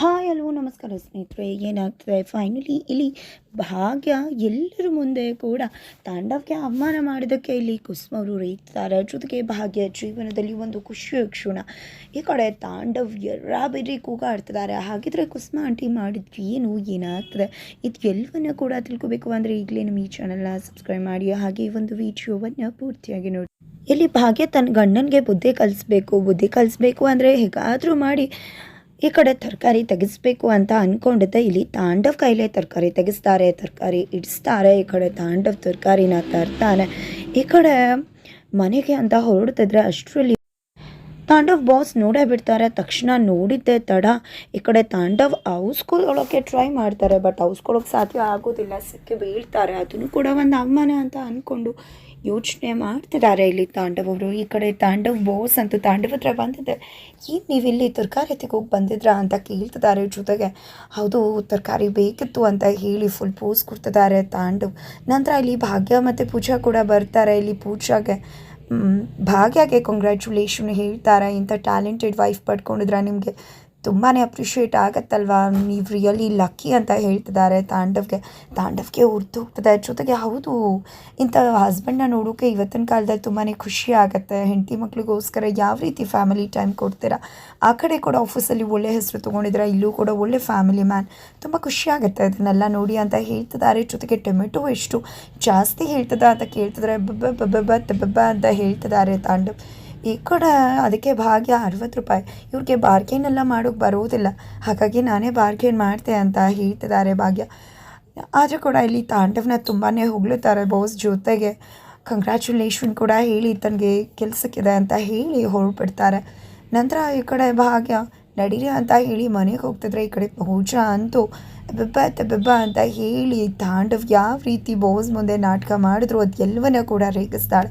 Hi ಅಲ್ವೋ ನಮಸ್ಕಾರ ಸ್ನೇಹಿತರೆ, ಏನಾಗ್ತದೆ? ಫೈನಲಿ ಇಲ್ಲಿ ಭಾಗ್ಯ ಎಲ್ಲರ ಮುಂದೆ ಕೂಡ ತಾಂಡವಕ್ಕೆ ಅವಮಾನ ಮಾಡಿದ್ದಕ್ಕೆ ಇಲ್ಲಿ ಕುಸುಮ ಅವರು ರೈತಾರೆ ಜೊತೆಗೆ ಭಾಗ್ಯ ಜೀವನದಲ್ಲಿ ಒಂದು ಖುಷಿಯ ಕ್ಷಣ. ಈ ಕಡೆ ತಾಂಡವ್ ಎಲ್ಲ ಬೇರೆ ಕೂಗಾಡ್ತಿದ್ದಾರೆ. ಹಾಗಿದ್ರೆ ಕುಸುಮ ಆಂಟಿ ಮಾಡಿದ್ವಿ ಏನು? ಏನಾಗ್ತದೆ? ಇದು ಎಲ್ಲವನ್ನ ಕೂಡ ತಿಳ್ಕೊಬೇಕು ಅಂದರೆ ಈಗಲೇ ನಮ್ಮ ಈ ಚಾನಲ್ನ ಸಬ್ಸ್ಕ್ರೈಬ್ ಮಾಡಿ. ಹಾಗೆ ಒಂದು ವಿಡಿಯೋವನ್ನು ಪೂರ್ತಿಯಾಗಿ ನೋಡಿ. ಇಲ್ಲಿ ಭಾಗ್ಯ ತನ್ನ ಗಂಡನಿಗೆ ಬುದ್ಧಿ ಕಲಿಸ್ಬೇಕು. ಬುದ್ಧಿ ಕಲಿಸ್ಬೇಕು ಅಂದರೆ ಹೇಗಾದರೂ ಮಾಡಿ. ಈ ಕಡೆ ತರಕಾರಿ ತೆಗೆಸ್ಬೇಕು ಅಂತ ಅಂದ್ಕೊಂಡಿದ್ದೆ ಇಲ್ಲಿ ತಾಂಡವ್ ಕೈಲೇ ತರಕಾರಿ ತೆಗೆಸ್ತಾರೆ, ತರಕಾರಿ ಇಡಿಸ್ತಾರೆ, ಈ ಕಡೆ ತಾಂಡವ್ ತರಕಾರಿನ ತರ್ತಾನೆ. ಈ ಕಡೆ ಮನೆಗೆ ಅಂತ ಹೊರಡ್ತಿದ್ರೆ ಅಷ್ಟರಲ್ಲಿ ತಾಂಡವ್ ಬಾಸ್ ನೋಡೇ ಬಿಡ್ತಾರೆ. ತಕ್ಷಣ ನೋಡಿದ್ದೆ ತಡ. ಈ ಕಡೆ ತಾಂಡವ್ ಔಸ್ಕೊಳ್ಳೋಕ್ಕೆ ಟ್ರೈ ಮಾಡ್ತಾರೆ ಬಟ್ ಔಸ್ಕೊಳ್ಳೋಕೆ ಸಾಧ್ಯ ಆಗೋದಿಲ್ಲ. ಸಿಕ್ಕಿ ಬೀಳ್ತಾರೆ. ಅದನ್ನು ಕೂಡ ಒಂದು ಅಮ್ಮನೇ ಅಂತ ಅಂದ್ಕೊಂಡು ಯೋಚನೆ ಮಾಡ್ತಿದ್ದಾರೆ ಇಲ್ಲಿ ತಾಂಡವ್ ಅವರು ಈ ಕಡೆ ತಾಂಡವ್ ಬೋಸ್ ಅಂತ ತಾಂಡವ್ ಹತ್ರ ಬಂದಿದ್ದೆ ಏನು ನೀವಿಲ್ಲಿ ತರಕಾರಿ ಹೋಗಿ ಬಂದಿದ್ರಾ ಅಂತ ಕೇಳ್ತಿದ್ದಾರೆ ಜೊತೆಗೆ. ಹೌದು, ತರಕಾರಿ ಬೇಕಿತ್ತು ಅಂತ ಹೇಳಿ ಫುಲ್ ಪೋಸ್ ಕೊಡ್ತಿದ್ದಾರೆ ತಾಂಡವ್. ನಂತರ ಇಲ್ಲಿ ಭಾಗ್ಯ ಮತ್ತು ಪೂಜಾ ಕೂಡ ಬರ್ತಾರೆ ಇಲ್ಲಿ ಪೂಜಾಗೆ. ಭಾಗ್ಯಗೆ ಕಂಗ್ರ್ಯಾಚುಲೇಷನ್ ಹೇಳ್ತಾರೆ. ಇಂಥ ಟ್ಯಾಲೆಂಟೆಡ್ ವೈಫ್ ಪಡ್ಕೊಂಡಿದ್ರೆ ನಿಮಗೆ? ತುಂಬಾ ಅಪ್ರಿಷಿಯೇಟ್ ಆಗತ್ತಲ್ವಾ? ನೀವು ರಿಯಲಿ ಲಕ್ಕಿ ಅಂತ ಹೇಳ್ತಿದ್ದಾರೆ ತಾಂಡವ್ಗೆ. ತಾಂಡವ್ಗೆ ಉರ್ದು ಹೋಗ್ತದೆ. ಜೊತೆಗೆ ಹೌದು, ಇಂಥ ಹಸ್ಬೆಂಡ್ನ ನೋಡೋಕೆ ಇವತ್ತಿನ ಕಾಲದಲ್ಲಿ ತುಂಬಾ ಖುಷಿ ಆಗುತ್ತೆ. ಹೆಂಡತಿ ಮಕ್ಳಿಗೋಸ್ಕರ ಯಾವ ರೀತಿ ಫ್ಯಾಮಿಲಿ ಟೈಮ್ ಕೊಡ್ತೀರಾ? ಆ ಕಡೆ ಕೂಡ ಆಫೀಸಲ್ಲಿ ಒಳ್ಳೆ ಹೆಸರು ತೊಗೊಂಡಿದ್ದೀರಾ? ಇಲ್ಲೂ ಕೂಡ ಒಳ್ಳೆ ಫ್ಯಾಮಿಲಿ ಮ್ಯಾನ್ ತುಂಬ ಖುಷಿ ಆಗುತ್ತೆ ಇದನ್ನೆಲ್ಲ ನೋಡಿ ಅಂತ ಹೇಳ್ತಿದ್ದಾರೆ ಜೊತೆಗೆ ಟೊಮೆಟೊ ಎಷ್ಟು ಜಾಸ್ತಿ ಹೇಳ್ತದ ಅಂತ ಕೇಳ್ತಿದ್ದಾರೆ ಬಬ್ಬ ಬಬ್ಬ ಬಬ್ಬ ಅಂತ ಹೇಳ್ತಿದ್ದಾರೆ ತಾಂಡವ್. ಈ ಕಡೆ ಅದಕ್ಕೆ ಭಾಗ್ಯ ಅರವತ್ತು ರೂಪಾಯಿ. ಇವ್ರಿಗೆ ಬಾರ್ಗೇನ್ ಎಲ್ಲ ಮಾಡೋಕ್ಕೆ ಬರೋದಿಲ್ಲ. ಹಾಗಾಗಿ ನಾನೇ ಬಾರ್ಗೇನ್ ಮಾಡ್ತೆ ಅಂತ ಹೇಳ್ತಿದ್ದಾರೆ ಭಾಗ್ಯ. ಆದರೂ ಕೂಡ ಇಲ್ಲಿ ತಾಂಡವನ ತುಂಬಾ ಹೊಗಳುತ್ತಾರೆ ಬಾಸ್ ಜೊತೆಗೆ. ಕಂಗ್ರ್ಯಾಚುಲೇಷನ್ ಕೂಡ ಹೇಳಿ ತನಗೆ ಕೆಲಸಕ್ಕಿದೆ ಅಂತ ಹೇಳಿ ಹೊರಬಿಡ್ತಾರೆ ನಂತರ ಈ ಕಡೆ ಭಾಗ್ಯ, ನಡೀರಿ ಅಂತ ಹೇಳಿ ಮನೆಗೆ ಹೋಗ್ತಿದ್ರೆ ಈ ಕಡೆ ಪೂಜಾ ಅಂತೂ ಬೆಬ್ಬ ಬೆಬ್ಬ ಅಂತ ಹೇಳಿ ತಾಂಡವ್ ಯಾವ ರೀತಿ ಬೋಸ್ ಮುಂದೆ ನಾಟಕ ಮಾಡಿದ್ರು ಅದು ಎಲ್ಲವನ್ನ ಕೂಡ ರೇಗಿಸ್ತಾಳೆ.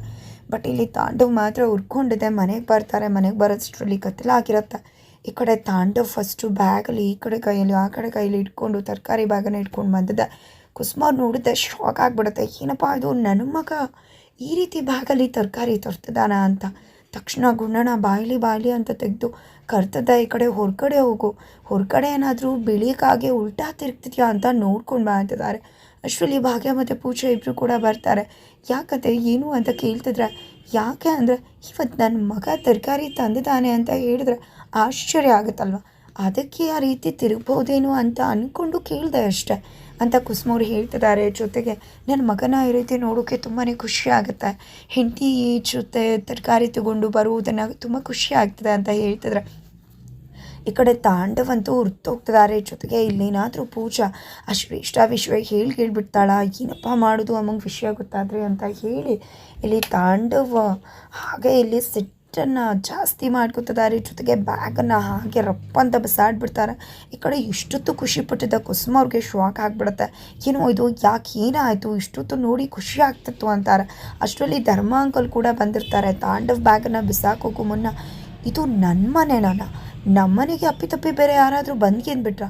ಬಟ್ ಇಲ್ಲಿ ತಾಂಡವ್ ಮಾತ್ರ ಉರ್ಕೊಂಡಿದೆ, ಮನೆಗೆ ಬರ್ತಾರೆ, ಮನೆಗೆ ಬರೋಷ್ಟರಲ್ಲಿ ಕತ್ತಲಾಗಿರುತ್ತೆ ಈ ಕಡೆ ತಾಂಡವ್ ಫಸ್ಟು ಬ್ಯಾಗಲ್ಲಿ ಈ ಕಡೆ ಕೈಯಲ್ಲಿ, ಆ ಕಡೆ ಕೈಯಲ್ಲಿ ಇಟ್ಕೊಂಡು, ತರಕಾರಿ ಬ್ಯಾಗನ್ನು ಇಟ್ಕೊಂಡು ಬಂದಿದ್ದೆ ಕುಸ್ಮಾರ್ ನೋಡಿದ್ದೆ ಶಾಕ್ ಆಗಿಬಿಡುತ್ತೆ. ಏನಪ್ಪ ಇದು? ನನ್ನ ಮಗ ಈ ರೀತಿ ಬ್ಯಾಗಲ್ಲಿ ತರಕಾರಿ ತರ್ತದಾನ ಅಂತ. ತಕ್ಷಣ ಗುಣ್ಣನ ಬಾಯಿಲಿ ಬಾಯಿಲಿ ಅಂತ ತೆಗೆದು ಕರ್ತದ ಈ ಕಡೆ ಹೊರಗಡೆ ಹೋಗು. ಹೊರಗಡೆ ಏನಾದರೂ ಬಿಳಿಕಾಗೆ ಉಲ್ಟಾ ತಿರುಗ್ತಿದ್ಯಾ ಅಂತ ನೋಡ್ಕೊಂಡು ಬಾ ಅಂತಿದ್ದಾರೆ ಅಷ್ಟರಲ್ಲಿ ಭಾಗ್ಯ ಮತ್ತು ಪೂಜೆ ಇಬ್ಬರು ಕೂಡ ಬರ್ತಾರೆ. ಯಾಕತೆ ಏನು ಅಂತ ಕೇಳ್ತಿದ್ರೆ, ಯಾಕೆ ಅಂದರೆ ಇವತ್ತು ನನ್ನ ಮಗ ತರಕಾರಿ ತಂದಿದ್ದಾನೆ ಅಂತ ಹೇಳಿದ್ರೆ ಆಶ್ಚರ್ಯ ಆಗುತ್ತಲ್ವ? ಅದಕ್ಕೆ ಆ ರೀತಿ ತಿರುಗ್ಬೋದೇನೋ ಅಂತ ಅಂದ್ಕೊಂಡು ಕೇಳಿದೆ ಅಷ್ಟೆ, ಅಂತ ಕುಸುಮವ್ರು ಹೇಳ್ತಿದ್ದಾರೆ ಜೊತೆಗೆ. ನನ್ನ ಮಗನ ಈ ರೀತಿ ನೋಡೋಕ್ಕೆ ತುಂಬಾ ಖುಷಿ ಆಗುತ್ತೆ. ಹೆಂಡತಿ ಜೊತೆ ತರಕಾರಿ ತಗೊಂಡು ಬರುವುದನ್ನು ತುಂಬ ಖುಷಿ ಆಗ್ತದೆ ಅಂತ ಹೇಳ್ತಿದ್ರೆ. ಈ ಕಡೆ ತಾಂಡವಂತೂ ಹುರ್ತೋಗ್ತಿದ್ದಾರೆ ಜೊತೆಗೆ ಇಲ್ಲೇನಾದರೂ ಪೂಜಾ ಆ ಶ್ರೇಷ್ಠ ವಿಷಯ ಹೇಳಿ ಕೇಳಿಬಿಡ್ತಾಳ? ಏನಪ್ಪ ಮಾಡೋದು ಅಮ್ಮಂಗೆ ವಿಷಯ ಗೊತ್ತಾದ್ರೆ ಅಂತ ಹೇಳಿ ಇಲ್ಲಿ ತಾಂಡವ ಹಾಗೆ ಇಲ್ಲಿ ಸಿಟ್ಟನ್ನು ಜಾಸ್ತಿ ಮಾಡ್ಕೊತಿದ್ದಾರೆ. ಜೊತೆಗೆ ಬ್ಯಾಗನ್ನು ಹಾಗೆ ರಪ್ಪ ಅಂತ ಬಿಸಾಡ್ಬಿಡ್ತಾರೆ. ಈ ಕಡೆ ಇಷ್ಟೊತ್ತು ಖುಷಿ ಪಟ್ಟಿದ್ದ ಕುಸುಮ ಅವ್ರಿಗೆ ಶಾಕ್ ಆಗಿಬಿಡುತ್ತೆ. ಏನೋ ಇದು ಯಾಕೆ ಏನಾಯಿತು? ಇಷ್ಟೊತ್ತು ನೋಡಿ ಖುಷಿ ಆಗ್ತಿತ್ತು ಅಂತಾರೆ. ಅಷ್ಟರಲ್ಲಿ ಧರ್ಮ ಅಂಕಲ್ ಕೂಡ ಬಂದಿರ್ತಾರೆ. ತಾಂಡವ್ ಬ್ಯಾಗನ್ನು ಬಿಸಾಕೋಕ್ಕೂ ಮುನ್ನ ಇದು ನನ್ನ ಮನೆನಲ್ಲ ನಮ್ಮ ಮನೆಗೆ ಅಪ್ಪಿತಪ್ಪಿ ಬೇರೆ ಯಾರಾದರೂ ಬಂದ್ಕೇನ್ಬಿಟ್ರ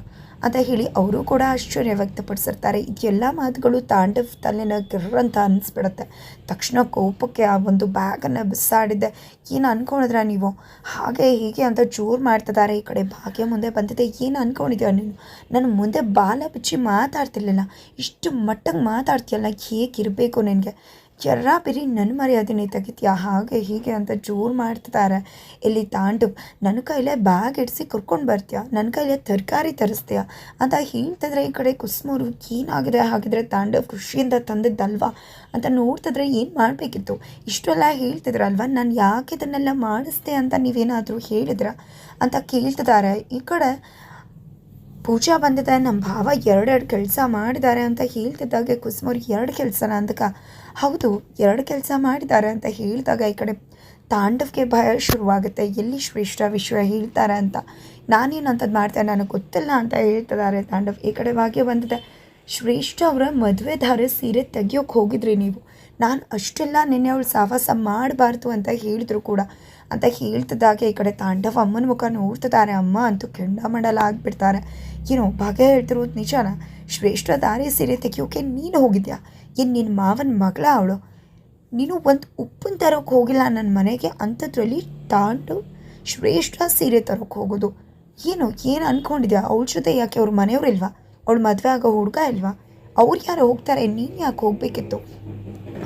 ಅಂತ ಹೇಳಿ ಅವರು ಕೂಡ ಆಶ್ಚರ್ಯ ವ್ಯಕ್ತಪಡಿಸಿರ್ತಾರೆ. ಇದೆಲ್ಲ ಮಾತುಗಳು ತಾಂಡವ್ ತಲೆನ ಗಿರ್ರಂತ ಅನ್ನಿಸ್ಬಿಡತ್ತೆ ತಕ್ಷಣ ಕೋಪಕ್ಕೆ ಆ ಒಂದು ಬ್ಯಾಗನ್ನು ಬಿಸಾಡಿದ್ದೆ. ಏನು ಅನ್ಕೊಂಡಿದ್ರ ನೀವು? ಹಾಗೆ ಹೀಗೆ ಅಂತ ಜೋರು ಮಾಡ್ತಿದ್ದಾರೆ. ಈ ಕಡೆ ಭಾಗ್ಯ ಮುಂದೆ ಬಂದಿದೆ. ಏನು ಅನ್ಕೊಂಡಿದ್ಯಾ ನೀನು? ನನ್ನ ಮುಂದೆ ಬಾಲ ಬಿಚ್ಚಿ ಮಾತಾಡ್ತಿರ್ಲಿಲ್ಲ. ಇಷ್ಟು ಮಟ್ಟಕ್ಕೆ ಮಾತಾಡ್ತೀಯಲ್ಲ ಹೇಗಿರಬೇಕು ನಿನಗೆ? ಎರ್ರ ಬಿರಿ ನನ್ನ ಮರ್ಯಾದೆನೇ ತೆಗಿತೀಯಾ? ಹಾಗೆ ಹೀಗೆ ಅಂತ ಜೋರು ಮಾಡ್ತಿದ್ದಾರೆ ಇಲ್ಲಿ ತಾಂಡು ನನ್ನ ಕೈಲೇ ಬ್ಯಾಗ್ ಇಡಿಸಿ ಕರ್ಕೊಂಡು ಬರ್ತೀಯಾ? ನನ್ನ ಕೈಲೇ ತರಕಾರಿ ತರಿಸ್ತೀಯಾ? ಅಂತ ಹೇಳ್ತಿದ್ರೆ ಈ ಕಡೆ ಕುಸ್ಮೂರು ಏನಾಗಿದೆ ಹಾಗಿದ್ರೆ ತಾಂಡವ್ ಖುಷಿಯಿಂದ ತಂದಿದ್ದಲ್ವಾ? ಅಂತ ನೋಡ್ತಿದ್ರೆ ಏನು ಮಾಡಬೇಕಿತ್ತು? ಇಷ್ಟೆಲ್ಲ ಹೇಳ್ತಿದ್ರಲ್ವ? ನಾನು ಯಾಕೆ ಇದನ್ನೆಲ್ಲ ಮಾಡಿಸ್ದೆ ಅಂತ ನೀವೇನಾದರೂ ಹೇಳಿದ್ರ? ಅಂತ ಕೇಳ್ತಿದ್ದಾರೆ ಈ ಕಡೆ ಪೂಜಾ ಬಂದಿದೆ ನಮ್ಮ ಭಾವ ಎರಡೆರಡು ಕೆಲಸ ಮಾಡಿದ್ದಾರೆ ಅಂತ ಹೇಳ್ತಿದ್ದಾಗೆ ಕುಸುಮವ್ರು ಎರಡು ಕೆಲಸನ ಅಂತಕ ಹೌದು, ಎರಡು ಕೆಲಸ ಮಾಡಿದ್ದಾರೆ ಅಂತ ಹೇಳಿದಾಗ ಈ ಕಡೆ ತಾಂಡವಕ್ಕೆ ಭಯ ಶುರುವಾಗುತ್ತೆ. ಎಲ್ಲಿ ಶ್ರೇಷ್ಠ ವಿಶ್ವ ಹೇಳ್ತಾರೆ ಅಂತ. ನಾನೇನು ಅಂತದ್ದು ಮಾಡ್ತೇನೆ? ನನಗೆ ಗೊತ್ತಿಲ್ಲ ಅಂತ ಹೇಳ್ತಿದ್ದಾರೆ ತಾಂಡವ್. ಈ ಕಡೆ ಭಾಗ್ಯ ಬಂದಿದೆ. ಶ್ರೇಷ್ಠ ಅವರ ಮದುವೆ ಧಾರೆ ಸೀರೆ ತೆಗಿಯೋಕೆ ಹೋಗಿದ್ರಿ ನೀವು. ನಾನು ಅಷ್ಟೆಲ್ಲ ನಿನ್ನೆ ಅವಳು ಸಾಹಸ ಮಾಡಬಾರ್ದು ಅಂತ ಹೇಳಿದ್ರು ಕೂಡ. ಅಂತ ಹೇಳ್ತಿದ್ದಾಗೆ ಈ ಕಡೆ ತಾಂಡವ ಅಮ್ಮನ ಮುಖ ನೋಡ್ತಿದ್ದಾರೆ ಅಮ್ಮ ಅಂತೂ ಕೆಂಡಮಂಡಲ ಆಗಿಬಿಡ್ತಾರೆ. ಏನೋ ಭಾಗ್ಯ ಹೇಳ್ತಿರೋದು ನಿಜಾನ? ಶ್ರೇಷ್ಠ ದಾರಿ ಸೀರೆ ತೆಗಿಯೋಕೆ ನೀನು ಹೋಗಿದ್ಯಾ? ಏನು ನಿನ್ನ ಮಾವನ ಮಗಳ ಅವಳು? ನೀನು ಒಂದು ಉಪ್ಪನ್ನು ತರೋಕೆ ಹೋಗಿಲ್ಲ ನನ್ನ ಮನೆಗೆ? ಅಂಥದ್ರಲ್ಲಿ ತಾಂಡು ಶ್ರೇಷ್ಠ ಸೀರೆ ತರೋಕೆ ಹೋಗೋದು. ಏನು ಏನು ಅಂದ್ಕೊಂಡಿದ್ಯಾ ಅವಳ ಜೊತೆ ಯಾಕೆ? ಅವ್ರ ಮನೆಯವ್ರು ಇಲ್ವಾ? ಅವಳು ಮದುವೆ ಆಗೋ ಹುಡುಗ ಅಲ್ವಾ? ಅವ್ರು ಯಾರು ಹೋಗ್ತಾರೆ, ನೀನು ಯಾಕೆ ಹೋಗಬೇಕಿತ್ತು?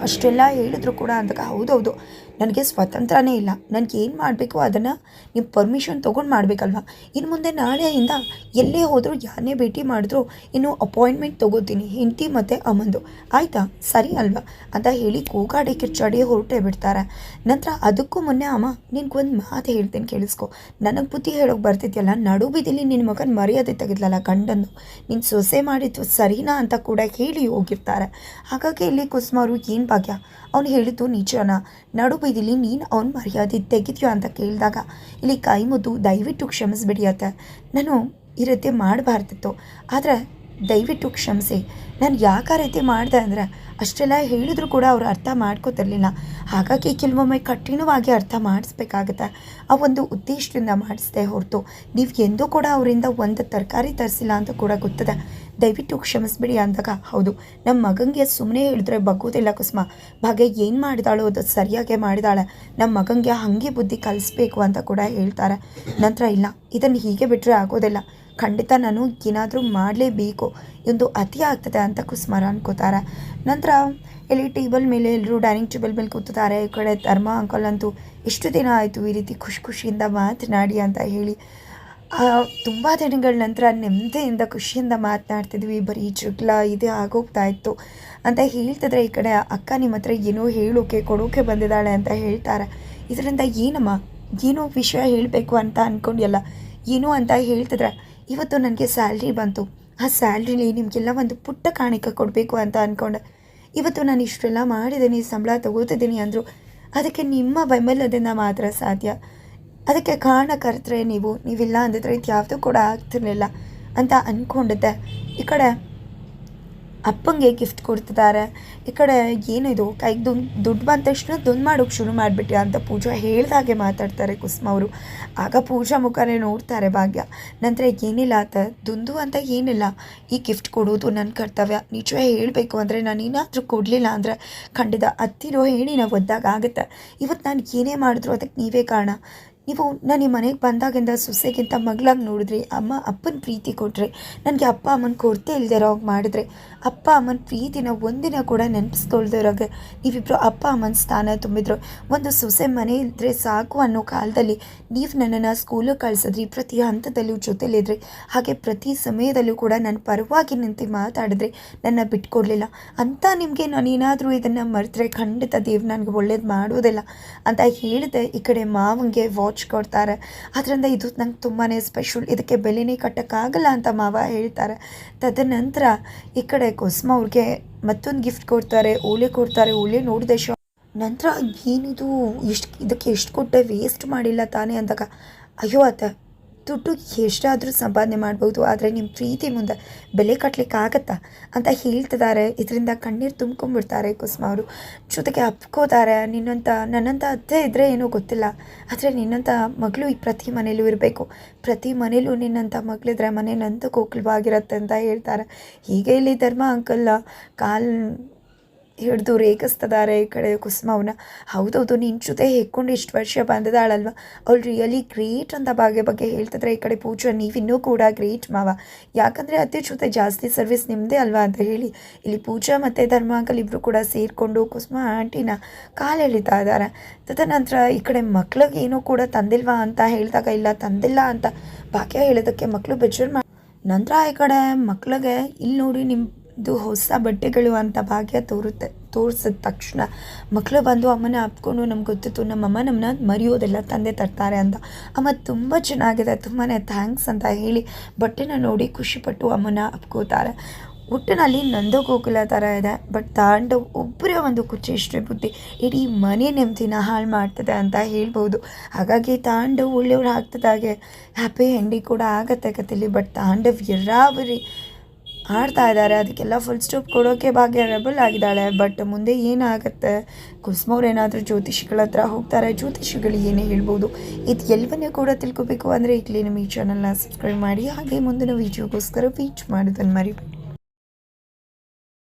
ಅಷ್ಟೆಲ್ಲ ಹೇಳಿದ್ರು ಕೂಡ ಅಂದಾಗ ಹೌದೌದು. ನನಗೆ ಸ್ವತಂತ್ರನೇ ಇಲ್ಲ. ನನಗೆ ಏನು ಮಾಡಬೇಕು ಅದನ್ನು ನೀವು ಪರ್ಮಿಷನ್ ತೊಗೊಂಡು ಮಾಡಬೇಕಲ್ವ? ಇನ್ನು ಮುಂದೆ ನಾಳೆಯಿಂದ ಎಲ್ಲೇ ಹೋದರೂ ಯಾರನ್ನೇ ಭೇಟಿ ಮಾಡಿದ್ರು ಇನ್ನು ಅಪಾಯಿಂಟ್ಮೆಂಟ್ ತೊಗೋತೀನಿ. ಹೆಂಡತಿ ಮತ್ತು ಅಮ್ಮಂದು ಆಯಿತಾ? ಸರಿ ಅಲ್ವಾ? ಅಂತ ಹೇಳಿ ಕೂಗಾಡಿ ಕಿರ್ಚಾಡಿ ಹೊರಟೇ ಬಿಡ್ತಾರೆ. ನಂತರ ಅದಕ್ಕೂ ಮೊನ್ನೆ ಅಮ್ಮ, ನಿನಗೊಂದು ಮಾತು ಹೇಳ್ತೀನಿ ಕೇಳಿಸ್ಕೊ. ನನಗೆ ಬುದ್ಧಿ ಹೇಳೋಕೆ ಬರ್ತಿದ್ಯಲ್ಲ, ನಡು ಬೀದಿಲಿ ನಿನ್ನ ಮಗನ ಮರ್ಯಾದೆ ತೆಗೆದ್ಲಲ್ಲ ಗಂಡನ್ನು ನೀನು ಸೊಸೆ ಮಾಡಿದ್ದು ಸರಿನಾ ಅಂತ ಕೂಡ ಹೇಳಿ ಹೋಗಿರ್ತಾರೆ. ಹಾಗಾಗಿ ಇಲ್ಲಿ ಕುಸುಮ ಅವರು ಏನು ಭಾಗ್ಯ? ಅವ್ನು ಹೇಳಿದ್ದು ನಿಜನ? ನಡು ಬೈದಿಲಿ ನೀನು ಅವ್ನ ಮರ್ಯಾದೆ ತೆಗಿತೀಯೋ ಅಂತ ಕೇಳಿದಾಗ, ಇಲ್ಲಿ ಕೈ ಮುದ್ದು ದಯವಿಟ್ಟು ಕ್ಷಮಿಸ್ಬಿಡಿ ನಾನು ಈ ರೀತಿ ಮಾಡಬಾರ್ದಿತ್ತು. ಆದರೆ ದಯವಿಟ್ಟು ಕ್ಷಮಿಸಿ. ನಾನು ಯಾಕೆ ಆ ರೀತಿ ಮಾಡಿದೆ ಅಂದರೆ ಅಷ್ಟೆಲ್ಲ ಹೇಳಿದ್ರು ಕೂಡ ಅವರು ಅರ್ಥ ಮಾಡ್ಕೋತಿರ್ಲಿಲ್ಲ. ಹಾಗಾಗಿ ಕೆಲವೊಮ್ಮೆ ಕಠಿಣವಾಗಿ ಅರ್ಥ ಮಾಡಿಸ್ಬೇಕಾಗತ್ತೆ. ಆ ಒಂದು ಉದ್ದೇಶದಿಂದ ಮಾಡಿಸ್ದೆ ಹೊರತು ನೀವು ಎಂದೂ ಕೂಡ ಅವರಿಂದ ಒಂದು ತರಕಾರಿ ತರಿಸಿಲ್ಲ ಅಂತ ಕೂಡ ಗೊತ್ತದೆ. ದಯವಿಟ್ಟು ಕ್ಷಮಿಸ್ಬಿಡಿ ಅಂದಾಗ ಹೌದು. ನಮ್ಮ ಮಗಂಗೆ ಸುಮ್ಮನೆ ಹೇಳಿದ್ರೆ ಬಗ್ಗೋದಿಲ್ಲ ಕುಸುಮ. ಹಾಗೆ ಏನು ಮಾಡಿದಾಳೋ ಅದು ಸರಿಯಾಗಿ ಮಾಡಿದಾಳೆ. ನಮ್ಮ ಮಗಂಗೆ ಹಾಗೆ ಬುದ್ಧಿ ಕಲಿಸ್ಬೇಕು ಅಂತ ಕೂಡ ಹೇಳ್ತಾರೆ. ನಂತರ ಇಲ್ಲ ಇದನ್ನು ಹೀಗೆ ಬಿಟ್ಟರೆ ಆಗೋದಿಲ್ಲ. ಖಂಡಿತ ನಾನು ಏನಾದರೂ ಮಾಡಲೇಬೇಕು ಎಂದು ಅತಿ ಆಗ್ತದೆ ಅಂತ ಕುಸ್ಮರ ಅನ್ಕೋತಾರೆ. ನಂತರ ಇಲ್ಲಿ ಟೇಬಲ್ ಮೇಲೆ ಎಲ್ಲರೂ ಡೈನಿಂಗ್ ಟೇಬಲ್ ಮೇಲೆ ಕೂತಾರೆ ಈ ಕಡೆ ಧರ್ಮ ಅಂಕಲ್ ಅಂತೂ ಎಷ್ಟು ದಿನ ಆಯಿತು ಈ ರೀತಿ ಖುಷಿ ಖುಷಿಯಿಂದ ಮಾತನಾಡಿ ಅಂತ ಹೇಳಿ ತುಂಬ ದಿನಗಳ ನಂತರ ನೆಮ್ಮದಿಯಿಂದ ಖುಷಿಯಿಂದ ಮಾತನಾಡ್ತಿದ್ವಿ. ಬರೀ ಜಗಳ ಇದೇ ಆಗೋಗ್ತಾ ಇತ್ತು ಅಂತ ಹೇಳ್ತಿದ್ರೆ ಈ ಕಡೆ ಅಕ್ಕ ನಿಮ್ಮ ಹತ್ರ ಏನೋ ಹೇಳೋಕೆ, ಕೊಡೋಕೆ ಬಂದಿದ್ದಾಳೆ ಅಂತ ಹೇಳ್ತಾರೆ. ಇದರಿಂದ ಏನಮ್ಮ, ಏನೋ ವಿಷಯ ಹೇಳಬೇಕು ಅಂತ ಅಂದ್ಕೊಂಡ್ಯಲ್ಲ ಏನು ಅಂತ ಹೇಳ್ತಿದ್ರೆ ಇವತ್ತು ನನಗೆ ಸ್ಯಾಲ್ರಿ ಬಂತು. ಆ ಸ್ಯಾಲ್ರಿಲಿ ನಿಮಗೆಲ್ಲ ಒಂದು ಪುಟ್ಟ ಕಾಣಿಕೆ ಕೊಡಬೇಕು ಅಂತ ಅಂದ್ಕೊಂಡೆ ಇವತ್ತು ನಾನು ಇಷ್ಟೆಲ್ಲ ಮಾಡಿದ್ದೀನಿ, ಸಂಬಳ ತಗೋತಿದ್ದೀನಿ ಅಂದರು. ಅದಕ್ಕೆ ನಿಮ್ಮ ಬೆಂಬಲದಿಂದ ಮಾತ್ರ ಸಾಧ್ಯ. ಅದಕ್ಕೆ ಕಾರಣ ಕರೆದ್ರೆ ನೀವು. ನೀವಿಲ್ಲ ಅಂದಿದ್ರೆ ಇದು ಯಾವುದೂ ಕೂಡ ಆಗ್ತಿರಲಿಲ್ಲ ಅಂತ ಅಂದ್ಕೊಂಡಿದ್ದೆ ಈ ಕಡೆ ಅಪ್ಪಂಗೆ ಗಿಫ್ಟ್ ಕೊಡ್ತಿದ್ದಾರೆ. ಈ ಕಡೆ ಏನಿದು ಕೈಗೆ ದುಡ್ಡು ದುಡ್ಡು ಬಂದ ತಕ್ಷಣ ದುನ್ ಮಾಡೋಕೆ ಶುರು ಮಾಡಿಬಿಟ್ಟೆ ಅಂತ ಪೂಜಾ ಹೇಳ್ದಾಗೆ ಮಾತಾಡ್ತಾರೆ ಕುಸುಮ ಅವರು. ಆಗ ಪೂಜಾ ಮುಖನೇ ನೋಡ್ತಾರೆ ಭಾಗ್ಯ. ನಂತರ ಏನಿಲ್ಲ ಆತ? ದುಂದು ಅಂತ ಏನಿಲ್ಲ. ಈ ಗಿಫ್ಟ್ ಕೊಡೋದು ನನ್ನ ಕರ್ತವ್ಯ. ನಿಜ ಹೇಳಬೇಕು ಅಂದರೆ ನಾನು ಏನಾದರೂ ಕೊಡಲಿಲ್ಲ ಅಂದರೆ ಖಂಡಿತ ಹತ್ತಿರೋ ಹೇಳಿ ನಾವು ಒದ್ದಾಗ ಆಗುತ್ತೆ. ಇವತ್ತು ನಾನು ಏನೇ ಮಾಡಿದ್ರು ಅದಕ್ಕೆ ನೀವೇ ಕಾರಣ. ನೀವು ನಾನು ಈ ಮನೆಗೆ ಬಂದಾಗಿಂದ ಸೊಸೆಗಿಂತ ಮಗಳಾಗಿ ನೋಡಿದ್ರಿ, ಅಮ್ಮ ಅಪ್ಪನ ಪ್ರೀತಿ ಕೊಟ್ಟರೆ ನನಗೆ ಅಪ್ಪ ಅಮ್ಮನ ಕೊರತೆ ಇಲ್ಲದೆ ಇರೋ ಮಾಡಿದ್ರೆ, ಅಪ್ಪ ಅಮ್ಮನ ಪ್ರೀತಿನ ಒಂದಿನ ಕೂಡ ನೆನಪಿಸ್ಕೊಳ್ದೆ ಇರೋಗೆ ನೀವಿಬ್ಬರು ಅಪ್ಪ ಅಮ್ಮನ ಸ್ಥಾನ ತುಂಬಿದ್ರು. ಒಂದು ಸೊಸೆ ಮನೆ ಇದ್ದರೆ ಸಾಕು ಅನ್ನೋ ಕಾಲದಲ್ಲಿ ನೀವು ನನ್ನನ್ನು ಸ್ಕೂಲಿಗೆ ಕಳಿಸಿದ್ರಿ, ಪ್ರತಿ ಹಂತದಲ್ಲೂ ಜೊತೆಲಿದ್ರಿ. ಹಾಗೆ ಪ್ರತಿ ಸಮಯದಲ್ಲೂ ಕೂಡ ನನ್ನ ಪರವಾಗಿ ನಿಂತು ಮಾತಾಡಿದ್ರೆ ನನ್ನ ಬಿಟ್ಕೊಡ್ಲಿಲ್ಲ. ಅಂತ ನಿಮಗೆ ನಾನು ಏನಾದರೂ ಇದನ್ನು ಮರೆತರೆ ಖಂಡಿತ ದೇವ್ ನನಗೆ ಒಳ್ಳೇದು ಮಾಡೋದಿಲ್ಲ ಅಂತ ಹೇಳಿದೆ ಈ ಕಡೆ ಮಾವಂಗೆ ವಾಚ್ ಕೊಡ್ತಾರೆ ಅದರಿಂದ ಇದು ನಂಗೆ ತುಂಬಾ ಸ್ಪೆಷಲ್ ಇದಕ್ಕೆ ಬೆಲೆನೇ ಕಟ್ಟೋಕ್ಕಾಗಲ್ಲ ಅಂತ ಮಾವ ಹೇಳ್ತಾರೆ. ತದನಂತರ ಈ ಕಡೆ ಕುಸುಮ ಅವ್ರಿಗೆ ಮತ್ತೊಂದು ಗಿಫ್ಟ್ ಕೊಡ್ತಾರೆ, ಓಲೆ ಕೊಡ್ತಾರೆ, ಓಲೆ ನೋಡಿದೆ ಶೋ ನಂತರ ಏನಿದು, ಎಷ್ಟು ಇದಕ್ಕೆ ಎಷ್ಟು ಕೊಟ್ಟೆ ವೇಸ್ಟ್ ಮಾಡಿಲ್ಲ ತಾನೇ ಅಂದಾಗ, ಅಯ್ಯೋ ಅತ್ತ ದುಡ್ಡು ಎಷ್ಟಾದರೂ ಸಂಪಾದನೆ ಮಾಡ್ಬೋದು, ಆದರೆ ನಿಮ್ಮ ಪ್ರೀತಿ ಮುಂದೆ ಬೆಲೆ ಕಟ್ಟಲಿಕ್ಕೆ ಆಗತ್ತಾ ಅಂತ ಹೇಳ್ತಿದ್ದಾರೆ ಇದರಿಂದ ಕಣ್ಣೀರು ತುಂಬ್ಕೊಂಡ್ಬಿಡ್ತಾರೆ ಕುಸುಮ ಅವರು. ಜೊತೆಗೆ ಅಪ್ಕೋತಾರೆ ನಿನ್ನಂಥ ನನ್ನಂಥ ಅತ್ತೆ ಇದ್ದರೆ ಏನೋ ಗೊತ್ತಿಲ್ಲ, ಆದರೆ ನಿನ್ನಂಥ ಮಗಳು ಈ ಪ್ರತಿ ಮನೇಲೂ ಇರಬೇಕು. ಪ್ರತಿ ಮನೇಲೂ ನಿನ್ನಂಥ ಮಗಳಿದ್ರೆ ಮನೆ ನಂತ ಕೋಕಿಲವಾಗಿರುತ್ತೆ ಅಂತ ಹೇಳ್ತಾರೆ. ಹೀಗೆ ಇಲ್ಲಿ ಧರ್ಮ ಅಂಕಲ್ಲ ಕಾಲ್ ಹಿಡಿದು ರೇಗಿಸ್ತಿದ್ದಾರೆ ಈ ಕಡೆ ಕುಸುಮವನ್ನ ಹೌದೌದು ನಿನ್ನ ಜೊತೆ ಹೆಕ್ಕೊಂಡು ಇಷ್ಟು ವರ್ಷ ಬಂದಿದ್ದಾಳಲ್ವ? ಅವಳು ರಿಯಲಿ ಗ್ರೇಟ್ ಅಂತ ಭಾಗ್ಯ ಬಗ್ಗೆ ಹೇಳ್ತಿದ್ರೆ ಈ ಕಡೆ ಪೂಜಾ, ನೀವಿನ್ನೂ ಕೂಡ ಗ್ರೇಟ್ ಮಾವ. ಯಾಕಂದರೆ ಅತ್ತೆ ಜೊತೆ ಜಾಸ್ತಿ ಸರ್ವಿಸ್ ನಿಮ್ಮದೇ ಅಲ್ವಾ ಅಂತ ಹೇಳಿ. ಇಲ್ಲಿ ಪೂಜಾ ಮತ್ತು ಧರ್ಮ ಅಂಕಲ್ ಇಬ್ಬರು ಕೂಡ ಸೇರಿಕೊಂಡು ಕುಸುಮ ಆಂಟಿನ ಕಾಲು ಎಳಿತಾ ಇದ್ದಾರೆ. ತದನಂತರ ಈ ಕಡೆ ಮಕ್ಳಿಗೆ ಏನೂ ಕೂಡ ತಂದಿಲ್ವಾ ಅಂತ ಹೇಳಿದಾಗ, ಇಲ್ಲ ತಂದಿಲ್ಲ ಅಂತ ಭಾಗ್ಯ ಹೇಳೋದಕ್ಕೆ ಮಕ್ಕಳು ಬೆಜರ್ ನಂತರ ಈ ಕಡೆ ಮಕ್ಳಿಗೆ ಇಲ್ಲಿ ನೋಡಿ ನಿಮ್ಮದು ಹೊಸ ಬಟ್ಟೆಗಳು ಅಂತ ಭಾಗ್ಯ ತೋರುತ್ತೆ, ತೋರಿಸಿದ ತಕ್ಷಣ. ಮಕ್ಕಳು ಬಂದು ಅಮ್ಮನ ಅಪ್ಕೊಂಡು ನಮ್ಗೆ ಗೊತ್ತಿತ್ತು, ನಮ್ಮಮ್ಮ ನಮ್ಮನ್ನ ಮರೆಯೋದೆಲ್ಲ ತಂದೆ ತರ್ತಾರೆ ಅಂತ. ಅಮ್ಮ ತುಂಬ ಚೆನ್ನಾಗಿದೆ ತುಂಬಾ ಥ್ಯಾಂಕ್ಸ್ ಅಂತ ಹೇಳಿ ಬಟ್ಟೆನ ನೋಡಿ ಖುಷಿಪಟ್ಟು ಅಮ್ಮನ ಅಪ್ಕೋತಾರೆ. ಒಟ್ಟಿನಲ್ಲಿ ನಂದು ಗೋಕುಲ ಥರ ಇದೆ, ಬಟ್ ತಾಂಡವ್ ಒಬ್ಬರೇ ಒಂದು ಕುಚೇಷ್ಟೇ ಬುದ್ಧಿ. ಇಡೀ ಮನೆ ನೆಮ್ಮದಿನ ಹಾಳು ಮಾಡ್ತದೆ ಅಂತ ಹೇಳ್ಬೋದು. ಹಾಗಾಗಿ ತಾಂಡವ್ ಒಳ್ಳೆಯವ್ರು ಆಗ್ತದಾಗೆ ಹ್ಯಾಪಿ ಎಂಡಿ ಕೂಡ ಆಗತ್ತೆ ಕಥೆಲಿ, ಬಟ್ ತಾಂಡವ್ ಎರಾಬರಿ ಆಡ್ತಾ ಇದ್ದಾರೆ. ಅದಕ್ಕೆಲ್ಲ ಫುಲ್ ಸ್ಟಾಪ್ ಕೊಡೋಕೆ ಭಾಗ್ಯ ರೆಬಲ್ ಆಗಿದ್ದಾಳೆ. ಬಟ್ ಮುಂದೆ ಏನಾಗುತ್ತೆ? ಕುಸುಮವ್ರು ಏನಾದರೂ ಜ್ಯೋತಿಷಿಗಳ ಹತ್ರ ಹೋಗ್ತಾರೆ. ಜ್ಯೋತಿಷಿಗಳು ಏನೇ ಹೇಳ್ಬೋದು. ಇದು ಎಲ್ಲವನ್ನೂ ಕೂಡ ತಿಳ್ಕೊಬೇಕು ಅಂದರೆ ಇಲ್ಲಿ ನಮ್ಮ ಈ ಚಾನಲ್ನ ಸಬ್ಸ್ಕ್ರೈಬ್ ಮಾಡಿ. ಹಾಗೆ ಮುಂದಿನ ವೀಡಿಯೋಗೋಸ್ಕರ ವೀಚ್ ಮಾಡೋದನ್ನು ಮರಿಬೇಡಿ.